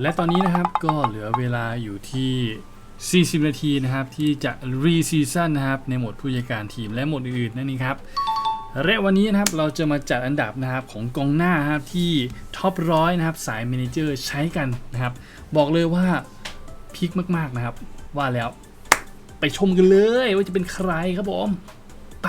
และตอนนี้นะครับก็เหลือเวลาอยู่ที่ 40 นาทีนะครับ ที่จะรีซีซั่นนะครับ ในโหมดผู้จัดการทีมและโหมดอื่นๆนั่นเองครับและวันนี้นะครับเราจะมาจัดอันดับนะครับของกองหน้าครับที่ท็อปร้อยนะครับสายเมนเจอร์ใช้กันนะครับ บอกเลยว่าพีคมากๆนะครับ ว่าแล้วไปชมกันเลยว่าจะเป็นใครครับผม ไป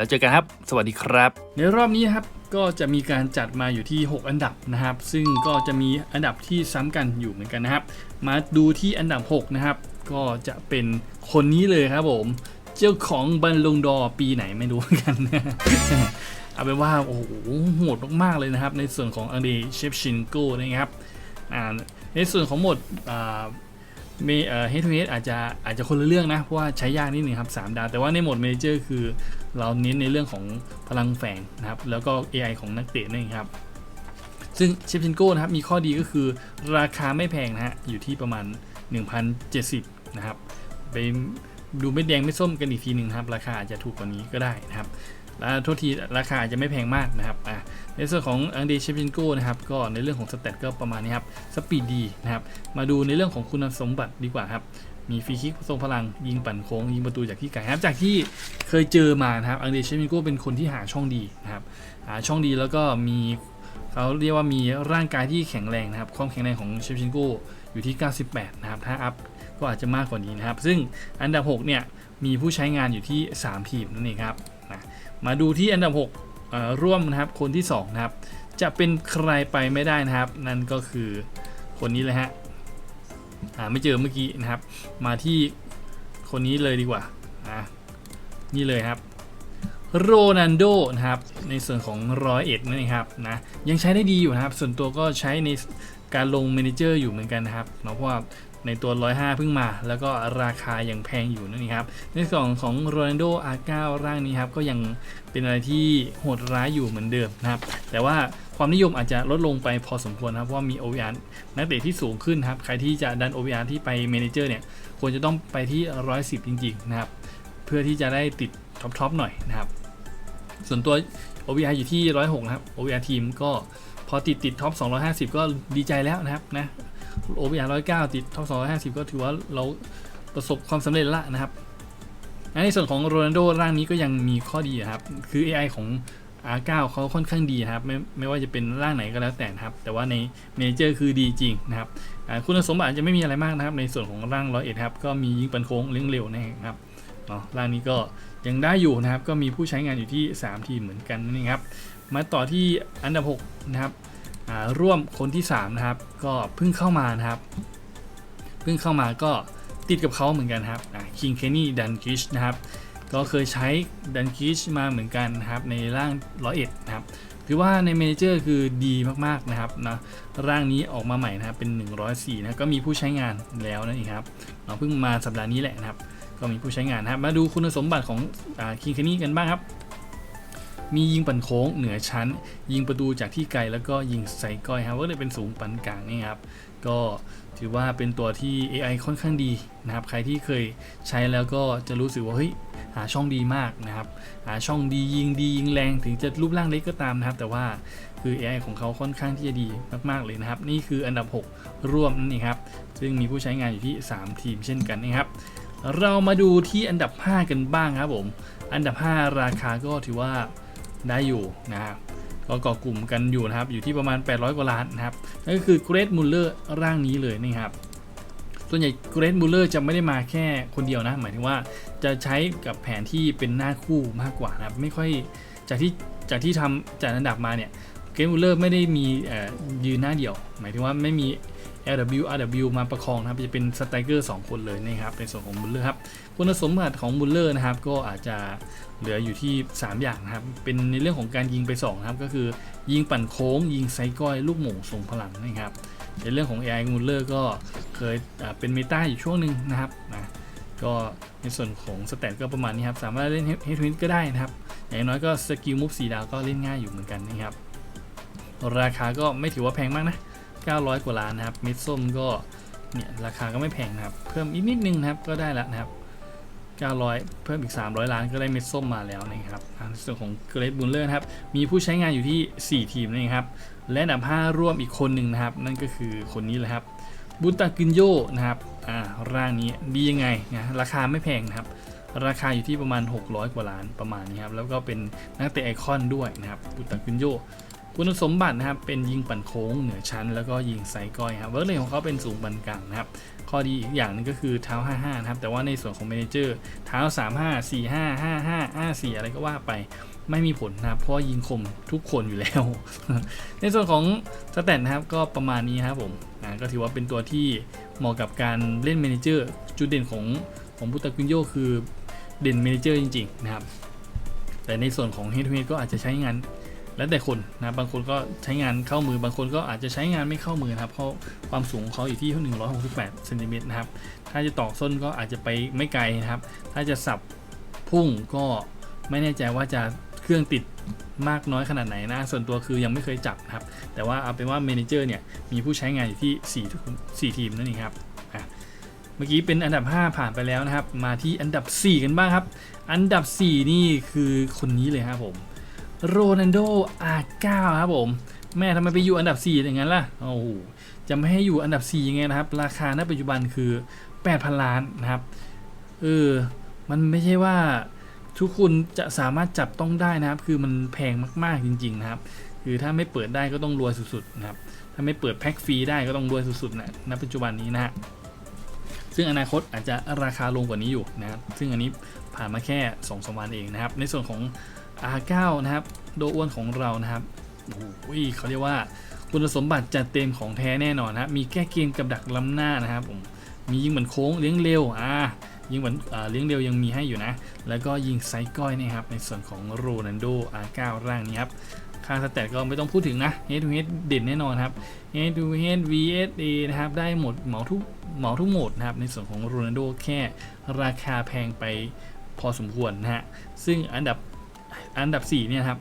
แล้วเจอกันครับ สวัสดีครับ ในรอบนี้ครับก็จะมีการจัดมาอยู่ที่ 6 อันดับนะครับ ซึ่งก็จะมีอันดับที่ซ้ำกันอยู่เหมือนกันนะครับ มาดูที่อันดับ 6 นะครับ ก็จะเป็นคนนี้เลยครับผม เจ้าของบัลลงดอปีไหนไม่รู้เหมือนกันนะเอาเป็นว่าโอ้โหโหดมากๆเลยนะครับ ในส่วนของอังเดเชฟชินโก้นะครับในส่วนของหมดอ่ามีเอ่อ head to head อาจจะอาจจะคนละเรื่องนะเพราะว่าใช้ยากนิดหนึ่งครับ 3 ดาวแต่ว่าในหมด Major คือ เราเน้นในเรื่องของพลังแฝงนะครับ แล้วก็ AI ของนักเตะนั่นเองครับ ซึ่งเชฟชินโก้นะครับมีข้อดีก็คือราคาไม่แพงนะฮะ อยู่ที่ประมาณ 1,070 นะครับ ไปดูไม่แดงไม่ส้มกันอีกทีหนึ่งครับ ราคาอาจจะถูกกว่านี้ก็ได้นะครับและโทษทีราคาอาจจะไม่แพงมากนะครับอะในส่วนของอังเดชเชฟินโกนะครับก็ในเรื่องของสเตตก็ประมาณนี้ครับสปีดดีนะครับมาดูในเรื่องของคุณสมบัติดีกว่าครับ มีฟรีคิกทรงพลังยิงปั่นโค้งยิงประตูจากที่ไกลครับจากที่เคยเจอมานะครับอังเดชเชฟินโกเป็นคนที่หาช่องดีนะครับหาช่องดีแล้วก็มีเขาเรียกว่ามีร่างกายที่แข็งแรงนะครับ ความแข็งแรงของเชฟชินโกอยู่ที่ 98 นะครับ ถ้าอัพก็อาจจะมากกว่านี้นะครับ ซึ่งอันดับ 6 เนี่ย มีผู้ใช้งานอยู่ที่ 3 ทีมนั่นเองครับนะมาดูที่อันดับ6ร่วมนะครับ คนที่ 2 นะครับ จะเป็นใครไปไม่ได้นะครับ นั่นก็คือคนนี้เลยฮะ หาไม่เจอเมื่อกี้นะครับ มาที่คนนี้เลยดีกว่าอะนี่เลยครับโรนันโดนะครับ ในส่วนของร้อยเอ็ดนั่นเองครับนะยังใช้ได้ดีอยู่นะครับ ส่วนตัวก็ใช้ในการลงเมนเจอร์อยู่เหมือนกันนะครับเนาะเพราะว่า ในตัว 105 เพิ่งมา แล้วก็ราคายังแพงอยู่นั่นเองครับ ในส่วนของโรนันโด R9 ร่างนี้ครับ ก็ยังเป็นอะไรที่โหดร้ายอยู่เหมือนเดิมนะครับ แต่ว่าความนิยมอาจจะลดลงไปพอสมควรนะครับ เพราะว่ามี OVR นักเตะที่สูงขึ้นครับ ใครที่จะดัน OVR ที่ไปเมนเจอร์เนี่ยควรจะต้องไปที่ 110 จริง ๆ นะครับ เพื่อที่จะได้ติดท็อปๆหน่อยนะครับ ส่วนตัว OVR อยู่ที่ 106 นะครับ OVR ทีมก็พอติดติดท็อป 250 ก็ดีใจแล้วนะครับนะ OVR 109ติดท็อป250ก็ถือว่าเราประสบความสำเร็จละนะครับในส่วนของโรนัลโดร่างนี้ก็ยังมีข้อดีครับ คือ AI ของ R9 เขาค่อนข้างดีครับ ไม่ไม่ว่าจะเป็นร่างไหนก็แล้วแต่ครับ แต่ว่าในเมเจอร์คือดีจริงนะครับ คุณสมบัติอาจจะไม่มีอะไรมากนะครับ ในส่วนของร่าง101ครับ ก็มียิงปันโค้งเลี้ยงเร็วนะครับเนาะร่างนี้ก็ยังได้อยู่นะครับ ก็มีผู้ใช้งานอยู่ที่ 3 ทีมเหมือนกันนั่ครับ มาต่อที่อันดับ 6 นะครับ ร่วมคนที่3นะครับก็เพิ่งเข้ามานะครับ เพิ่งเข้ามาก็ติดกับเขาเหมือนกันครับคิงเคนนี่ดันกิชนะครับก็เคยใช้ดันกิชมาเหมือนกันนะครับในร่างร้อยเอ็ดนะครับถือว่าในเมเจอร์คือดีมากๆนะครับนะร่างนี้ออกมาใหม่นะครับเป็น 104นะก็มีผู้ใช้งานแล้วนั่นเองครับเราเพิ่งมาสัปดาห์นี้แหละนะครับ ก็มีผู้ใช้งานนะครับ มาดูคุณสมบัติของคิงเคนนี่กันบ้างครับ มียิงปั่นโค้งเหนือชั้น ยิงประตูจากที่ไกลแล้วก็ยิงใส่ก้อยครับก็เลยเป็นสูงปานกลางนี่ครับก็ถือว่าเป็นตัวที่ AI ค่อนข้างดีนะครับ ใครที่เคยใช้แล้วก็จะรู้สึกว่าเฮ้ยหาช่องดีมากนะครับ หาช่องดียิงดียิงแรงถึงจะรูปร่างเล็กก็ตามนะครับ แต่ว่าคือ AI ของเขาค่อนข้างที่จะดีมากๆเลยนะครับ นี่คืออันดับ 6 ร่วมนั่นเองครับ ซึ่งมีผู้ใช้งานอยู่ที่ 3 ทีมเช่นกันนะครับ เรามาดูที่อันดับ 5 กันบ้างครับผม อันดับ 5 ราคาก็ถือว่า ได้อยู่นะครับก็เกาะกลุ่มกันอยู่นะครับ อยู่ที่ประมาณ 800 กว่าล้านนะครับนั่นก็คือเกรดมูลเลอร์ร่างนี้เลยนะครับส่วนใหญ่เกรดมูลเลอร์จะไม่ได้มาแค่คนเดียวนะ หมายถึงว่าจะใช้กับแผนที่เป็นหน้าคู่มากกว่านะครับ ไม่ค่อยจากที่จากที่ทำจัดอันดับมาเนี่ยเกมบูลเลอร์ไม่ได้มียืนหน้าเดียว หมายถึงว่าไม่มี LW RW มาประคองนะครับจะเป็นสไตรเกอร์2คนเลยนะครับในส่วนของบุลเลอร์ครับคุณสมบัติของบุลเลอร์นะครับก็อาจจะเหลืออยู่ที่ 3 อย่างนะครับ เป็นในเรื่องของการยิงไป2นะครับก็คือยิงปั่นโค้ง ยิงไซก้อย ลูกหม่งทรงพลังนะครับในเรื่องของ AI บุลเลอร์ก็เคยเป็นเมตาอยู่ช่วงหนึ่งนะครับนะก็ในส่วนของสเตตก็ประมาณนี้ครับ สามารถเล่นเฮดทวินก็ได้นะครับ อย่างน้อยก็สกิลมูฟสีดาวก็เล่นง่ายอยู่เหมือนกันนะครับ ราคาก็ไม่ถือว่าแพงมากนะ 900 กว่าล้านนะครับ เม็ดส้มก็เนี่ยราคาก็ไม่แพงนะครับ เพิ่มอีกนิดนึงนะครับก็ได้แล้วนะครับ 900 เพิ่มอีก 300 ล้านก็ได้เม็ดส้มมาแล้วนะครับอ่าในส่วนของเกรดบุลเลอร์นะครับ มีผู้ใช้งานอยู่ที่ 4 ทีมนะครับ และอันดับ 5 ร่วมอีกคนหนึ่งนะครับ นั่นก็คือคนนี้แหละครับบุตากินโยนะครับ อ่า ร่างนี้ดียังไงนะราคาไม่แพงนะครับ ราคาอยู่ที่ประมาณ 600 กว่าล้านประมาณนี้ครับ แล้วก็เป็นนักเตะไอคอนด้วยนะครับ บุตากินโย คุณสมบัตินะครับเป็นยิงปั่นโค้งเหนือชั้น แล้วก็ยิงไซก้อยครับเวิร์กเลยของเขาเป็นสูงปานกลางนะครับข้อดีอีกอย่างหนึงก็คือเท้า 55 นะครับแต่ว่าในส่วนของเมนเจอร์เท้า 35 45 55 54 อะไรก็ว่าไปไม่มีผลนะครับเพราะยิงคมทุกคนอยู่แล้ว ในส่วนของสแตทนะครับก็ประมาณนี้ครับผมนะก็ถือว่าเป็นตัวที่เหมาะกับการเล่นเมนเจอร์จุดเด่นของของพุตากุนโยคือเด่นเมนเจอร์จริงๆนะครับแต่ในส่วนของเฮด o ูเฮดก็อาจจะใช้งาน แล้วแต่คนนะบางคนก็ใช้งานเข้ามือบางคนก็อาจจะใช้งานไม่เข้ามือนะครับเพราะความสูงของเขาอยู่ที่ 168เซนติเมตรนะครับถ้าจะตอกส้นก็อาจจะไปไม่ไกลนะครับ ถ้าจะสับพุ่งก็ไม่แน่ใจว่าจะเครื่องติดมากน้อยขนาดไหนนะ ส่วนตัวคือยังไม่เคยจับนะครับ แต่ว่าเอาเป็นว่าเมนเจอร์เนี่ยมีผู้ใช้งานอยู่ที่ 4 4 ทีมนั่นเองครับอะเมื่อกี้เป็นอันดับ 5 ผ่านไปแล้วนะครับ มาที่อันดับ 4 กันบ้างครับ อันดับ 4 นี่คือคนนี้เลยครับผม โรนันโดอาร์เก้าครับผมแม่ทำไมไปอยู่อันดับ 4 อย่างนั้นล่ะโอ้โหจะไม่ให้อยู่อันดับ 4 ยังไงนะครับ ราคาณปัจจุบันคือ 8,000 ล้านนะครับเออมันไม่ใช่ว่าทุกคนจะสามารถจับต้องได้นะครับ คือมันแพงมากๆจริง ๆ นะครับ คือถ้าไม่เปิดได้ก็ต้องรวยสุดๆนะครับ ถ้าไม่เปิดแพ็คฟรีได้ก็ต้องรวยสุดๆนะณปัจจุบันนี้นะฮะซึ่งอนาคตอาจจะราคาลงกว่านี้อยู่นะครับ ซึ่งอันนี้ผ่านมาแค่2อสวันเองนะครับ ในส่วนของ R9 นะครับ โดอ้วนของเรานะครับโอ้โหเขาเรียกว่าคุณสมบัติจัดเต็มของแท้แน่นอนนะมีแก้เกมกับดักล้ำหน้านะครับผม มียิงเหมือนโค้งเลี้ยงเร็ว อ่า ยิงเหมือนเลี้ยงเร็วยังมีให้อยู่นะ แล้วก็ยิงไซก้อยนะครับ ในส่วนของโรนันโด R9 ร่างนี้ครับ ค่าสแตทก็ไม่ต้องพูดถึงนะ Head to Head เด่นแน่นอนครับ Head to Head VSA นะครับ ได้หมดเหมาทุกเหมาทุกโหมดนะครับ ในส่วนของโรนันโดแค่ราคาแพงไปพอสมควรนะฮะ ซึ่งอันดับ อันดับ4เนี่ยครับ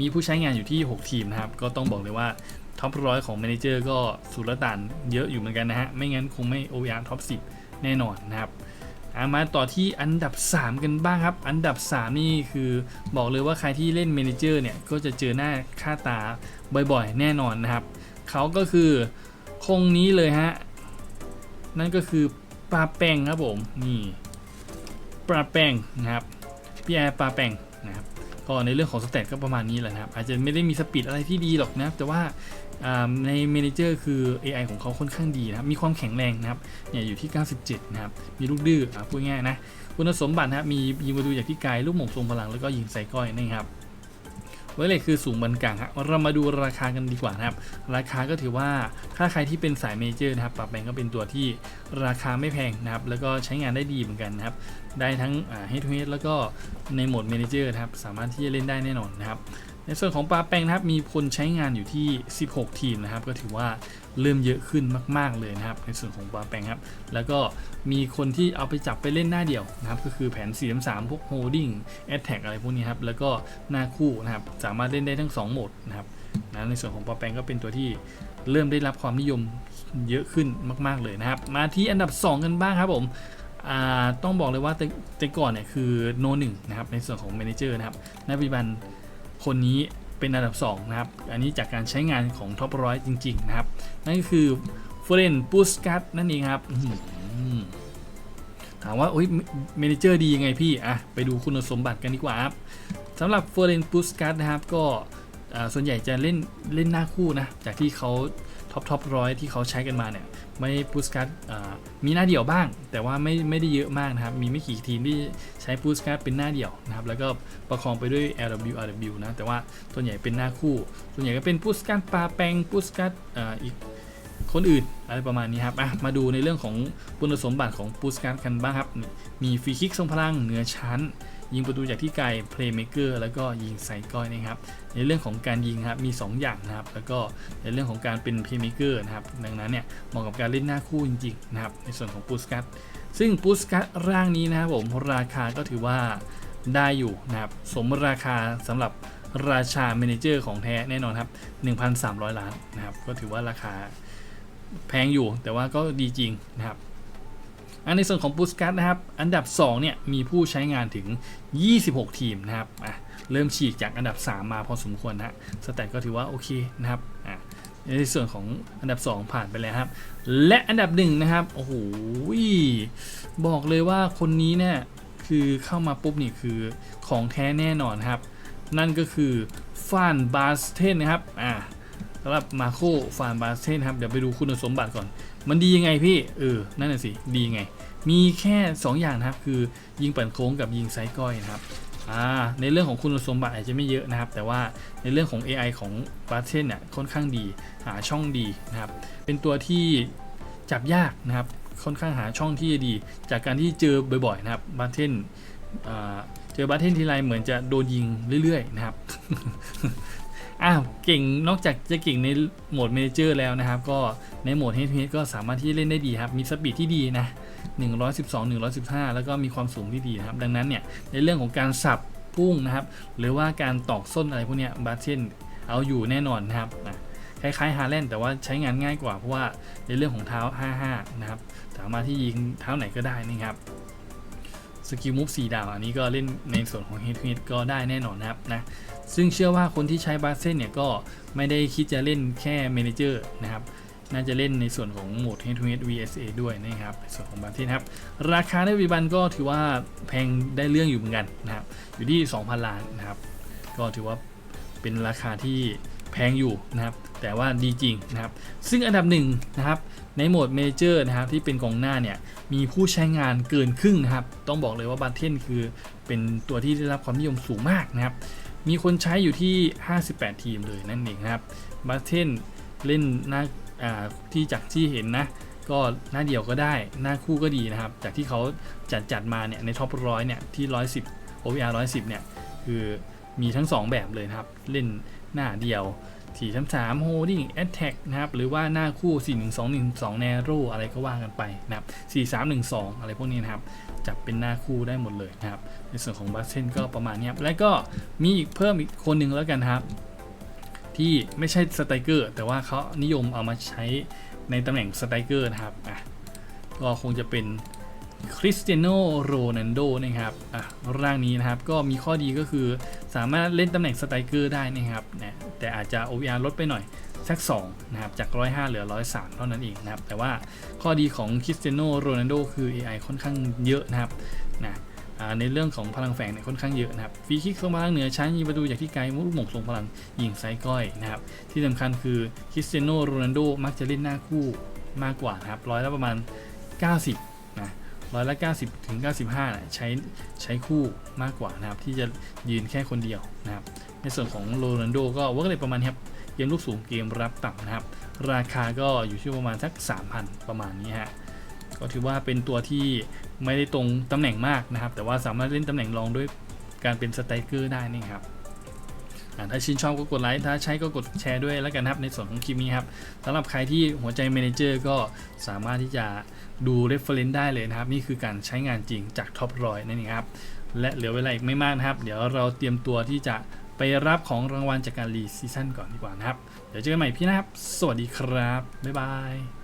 มีผู้ใช้งานอยู่ที่ 6 ทีมนะครับ ก็ต้องบอกเลยว่าท็อปร้อยของ m ม n เจอร์ก็สุลต่านเยอะอยู่เหมือนกันนะฮะ ไม่งั้นคงไม่ OER ท็อป10 แน่นอนนะครับมาต่อที่อันดับ 3 กันบ้างครับ อันดับ 3 นี่คือบอกเลยว่าใครที่เล่น m ม n เจอร์เนี่ย ก็จะเจอหน้าค่าตาบ่อยๆ แน่นอนนะครับ เขาก็คือคงนี้เลยฮะ นั่นก็คือปลาแป้งครับผม นี่ปลาแป้งนะครับพี่แอร์ปลาแป้ง นะครับก็ในเรื่องของสเตตก็ประมาณนี้แหละนะครับ อาจจะไม่ได้มีสปีดอะไรที่ดีหรอกนะครับ แต่ว่าในเมนเจอร์คือ AI ของเขาค่อนข้างดีนะครับ มีความแข็งแรงนะครับ เนี่ยอยู่ที่ 97 นะครับ มีลูกดื้อพูดง่ายนะ คุณสมบัตินะครับ มียิงประตูจากที่ไกล ลูกหม่งทรงพลัง แล้วก็ยิงใส่ก้อยนะครับ ไว้เลยคือสูงบนกลางครับเรามาดูราคากันดีกว่านะครับ ราคาก็ถือว่าถ้าใครที่เป็นสายเมเจอร์นะครับปรับแบงก็เป็นตัวที่ราคาไม่แพงนะครับ แล้วก็ใช้งานได้ดีเหมือนกันนะครับ ได้ทั้งเฮดทูเฮดแล้วก็ในโหมดเมนเจอร์นะครับ สามารถที่จะเล่นได้แน่นอนนะครับ ในส่วนของปลาแปงนะครับมีคนใช้งานอยู่ที่ 16 ทีมนะครับ ก็ถือว่าเริ่มเยอะขึ้นมาก ๆเลยนะครับ ในส่วนของปลาแปงครับ แล้วก็มีคนที่เอาไปจับไปเล่นหน้าเดียวนะครับ ก็คือแผน 4 3 พวก holding attack อะไรพวกนี้ครับ แล้วก็หน้าคู่นะครับ สามารถเล่นได้ทั้ง 2 โหมดนะครับนะในส่วนของปลาแปงก็เป็นตัวที่เริ่มได้รับความนิยมเยอะขึ้นมาก ๆเลยนะครับ มาที่อันดับ 2 กันบ้างครับผมต้องบอกเลยว่าแต่ก่อนเนี่ยคือโนหนึ่งนะครับในส่วนของ Manager นะครับในปัจจุบัน คนนี้เป็นอันดับ 2 นะครับ อันนี้จากการใช้งานของท็อปร้อยจริง ๆ นะครับ นั่นก็คือเฟรนปูสกัตนั่นเองครับถามว่าโอ้ยเมนเจอร์ดียังไงพี่ อะ ไปดูคุณสมบัติกันดีกว่าครับสำหรับเฟรนปูสกัตนะครับ ก็ส่วนใหญ่จะเล่นเล่นหน้าคู่นะ จากที่เขา ท็อปท็อปร้อยที่เขาใช้กันมาเนี่ยไม่ปูสการ์ดมีหน้าเดี่ยวบ้าง แต่ว่าไม่ไม่ได้เยอะมากนะครับ มีไม่กี่ทีมที่ใช้ปูสการ์ดเป็นหน้าเดี่ยวนะครับ แล้วก็ประคองไปด้วย LW RW นะ แต่ว่าส่วนใหญ่เป็นหน้าคู่ส่วนใหญ่ก็เป็นปูสการ์ดปลาแปงปูสการ์ดอีกคนอื่นอะไรประมาณนี้ครับมาดูในเรื่องของคุณสมบัติของปูสการ์ดกันบ้างครับ มีฟรีคิกทรงพลังเหนือชั้น ยิงประตูจากที่ไกล Playmaker แล้วก็ยิงใส่ก้อยนะครับ ในเรื่องของการยิงครับมี 2 อย่างนะครับ แล้วก็ในเรื่องของการเป็น Playmaker นะครับ ดังนั้นเนี่ยเหมาะกับการเล่นหน้าคู่จริงๆนะครับ ในส่วนของปูสกัตซึ่งปูสกัตร่างนี้นะครับผมราคาก็ถือว่าได้อยู่นะครับ สมราคาสำหรับราชาเมนเจอร์ของแท้แน่นอนครับ 1,300 ล้านนะครับ ก็ถือว่าราคาแพงอยู่แต่ว่าก็ดีจริงนะครับ อันในส่วนของปูสกัตนะครับ อันดับ 2 เนี่ย มีผู้ใช้งานถึง 26 ทีมนะครับอะเริ่มฉีกจากอันดับ 3 มาพอสมควรนะสแตทก็ถือว่าโอเคนะครับอะในส่วนของอันดับ 2 ผ่านไปแล้วครับ และอันดับ 1 นะครับ โอ้โหบอกเลยว่าคนนี้เนี่ย คือเข้ามาปุ๊บนี่คือของแท้แน่นอนครับ นั่นก็คือฟานบาสเทนนะครับ อ่าำหรับมาโคฟานบาสเทนครับ เดี๋ยวไปดูคุณสมบัติก่อน มันดียังไงพี่ เออ นั่นน่ะสิ ดียังไง มีแค่ 2 อย่างนะครับ คือยิงปั่นโค้งกับยิงไซก้อยนะครับในเรื่องของคุณสมบัติอาจจะไม่เยอะนะครับ แต่ว่าในเรื่องของ AI ของบาสเทนเนี่ยค่อนข้างดีหาช่องดีนะครับ เป็นตัวที่จับยากนะครับ ค่อนข้างหาช่องที่ดี จากการที่เจอบ่อยๆนะครับบาสเทนเจอบาสเทนทีไรเหมือนจะโดนยิงเรื่อยๆนะครับ อ้าวเก่งนอกจากจะเก่งในโหมดเมเจอร์แล้วนะครับ ก็ในโหมด Head to Head ก็สามารถที่เล่นได้ดีครับ มีสปีดที่ดีนะ 112 115 แล้วก็มีความสูงที่ดีนะครับ ดังนั้นเนี่ยในเรื่องของการสับพุ่งนะครับ หรือว่าการตอกส้นอะไรพวกเนี้ยบาเช่นเอาอยู่แน่นอนนะครับอะคล้ายๆฮาแลนด์แต่ว่าใช้งานง่ายกว่าเพราะว่าในเรื่องของเท้า 55 นะครับ สามารถที่ยิงเท้าไหนก็ได้นะครับ สกิลมูฟ4ดาวอันนี้ก็เล่นในส่วนของ Head to Head ก็ได้แน่นอนนะครับนะซึ่งเชื่อว่าคนที่ใช้บาสเซนเนี่ยก็ไม่ได้คิดจะเล่นแค่เมนเจอร์นะครับน่าจะเล่นในส่วนของโหมด Head to Head VSA ด้วยนะครับในส่วนของบาสเทนครับ ราคาในปัจจุบันก็ถือว่าแพงได้เรื่องอยู่เหมือนกันนะครับ อยู่ที่ 2,000 ล้านนะครับ ก็ถือว่าเป็นราคาที่ งอยู่นะครับ แต่ว่าดีจริงนะครับ ซึ่งอันดับหนึ่งนะครับในโหมดเมเจอร์นะครับที่เป็นกองหน้าเนี่ยมีผู้ใช้งานเกินครึ่งนะครับ ต้องบอกเลยว่าบาเทนคือเป็นตัวที่ได้รับความนิยมสูงมากนะครับ มีคนใช้อยู่ที่ 58 ทีมเลยนั่นเองนะครับบาเทนเล่นหน้าอ่าที่จากที่เห็นนะก็หน้าเดียวก็ได้หน้าคู่ก็ดีนะครับ จากที่เขาจัดจัดมาเนี่ยในท็อปร้อยเนี่ยที่ 110 OVR 110 เนี่ยคือมีทั้ง 2 แบบเลยนะครับ เล่น หน้าเดียว4 3 3 holding attack นะครับ หรือว่าหน้าคู่ 4 1 2 1 2 narrow อะไรก็ว่ากันไปนะครับ 4 3 1 2 อะไรพวกนี้นะครับ จับเป็นหน้าคู่ได้หมดเลยนะครับ ในส่วนของบัสเซนก็ประมาณนี้ครับและก็มีอีกเพิ่มอีกคนหนึ่งแล้วกันครับ ที่ไม่ใช่สไตรเกอร์ แต่ว่าเขานิยมเอามาใช้ในตำแหน่งสไตรเกอร์นะครับอะก็คงจะเป็น คริสเตียโนโรนัลโดนะครับอะร่างนี้นะครับก็มีข้อดีก็คือสามารถเล่นตำแหน่งสไตรเกอร์ได้นะครับนะแต่อาจจะ OVR ลดไปหน่อยสัก2นะครับจาก 105 เหลือ 103 เท่านั้นเองนะครับ แต่ว่าข้อดีของคริสเตียโนโรนัลโดคือ AI ค่อนข้างเยอะนะครับนะในเรื่องของพลังแฝงเนี่ยค่อนข้างเยอะนะครับฟรีคิกทรงพลังเหนือชั้นยิงประตูจากที่ไกลมุกหม่งทรงพลังยิงไซก้อยนะครับ ที่สำคัญคือคริสเตียโนโรนัลโดมักจะเล่นหน้าคู่มากกว่านะครับร้อยละประมาณ 90นะ ร้อยละ90ถึง95นะใช้ใช้คู่มากกว่านะครับ ที่จะยืนแค่คนเดียวนะครับ ในส่วนของโรนัลโดก็วิร์กเลยประมาณนี้ครับเกมลูกสูงเกมรับต่ำนะครับ ราคาก็อยู่ที่ประมาณสัก 3,000 ประมาณนี้ฮะก็ถือว่าเป็นตัวที่ไม่ได้ตรงตำแหน่งมากนะครับ แต่ว่าสามารถเล่นตำแหน่งรองด้วยการเป็นสไตรเกอร์ได้นี่ครับ ถ้าชื่นชอบก็กดไลค์ถ้าใช้ก็กดแชร์ด้วยแล้วกันนะครับในส่วนของคลิปนี้ครับสำหรับใครที่หัวใจเมนเจอร์ก็สามารถที่จะดู reference ได้เลยนะครับ นี่คือการใช้งานจริงจากท็อปรอยนั่นเองครับ และเหลือเวลาอีกไม่มากนะครับ เดี๋ยวเราเตรียมตัวที่จะไปรับของรางวัลจากการรีซีซั่นก่อนดีกว่านะครับ เดี๋ยวเจอกันใหม่พี่นะครับ สวัสดีครับ บ๊ายบาย